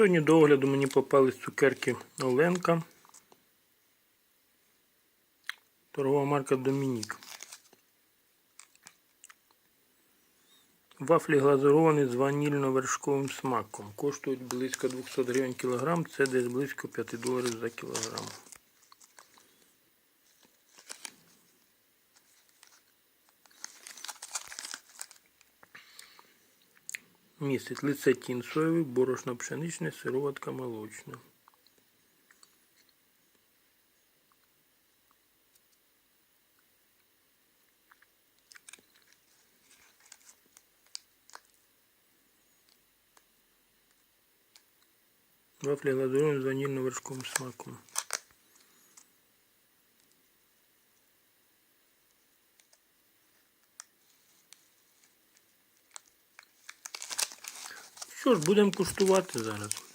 Сьогодні до огляду мені попались цукерки Оленка. Торгова марка Домінік. Вафлі глазуровані з ванільно-вершковим смаком. Коштують близько 200 гривень кілограм, це десь близько 5 доларів за кілограм. Містить лецитин соєвий, борошно пшеничне, сироватка молочна. Вафли глазуровані з ванільно-вершковим смаком. Що ж, будемо куштувати зараз.